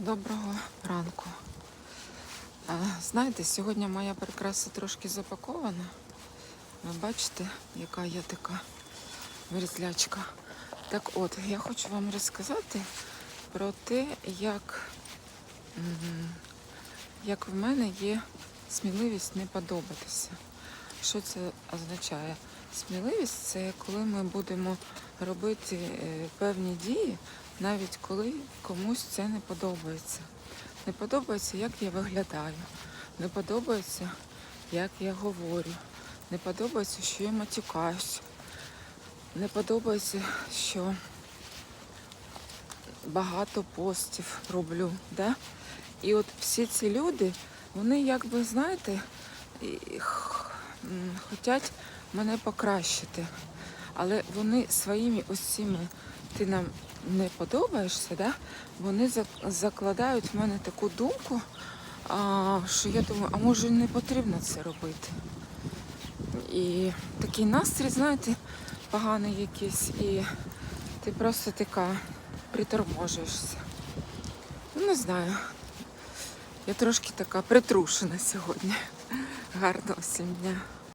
Доброго ранку. Знаєте, сьогодні моя прикраса трошки запакована. Ви бачите, яка я така мерзлячка. Так от, я хочу вам розказати про те, як, як в мене є сміливість не подобатися. Що це означає? Сміливість це коли ми будемо робити е, певні дії, навіть коли комусь це не подобається. Не подобається, як я виглядаю, не подобається, як я говорю, не подобається, що я матюкаюсь, не подобається, що багато постів роблю. Да? І от всі ці люди, вони якби, знаєте, хочуть мене покращити. Але вони своїми ось цими ти нам не подобаєшся, да? вони зак- закладають в мене таку думку, що я думаю, а може не потрібно це робити. І такий настрій, знаєте, поганий якийсь, і ти просто така приторможуєшся. Ну, не знаю. Я трошки така притрушена сьогодні. Гарного всім дня.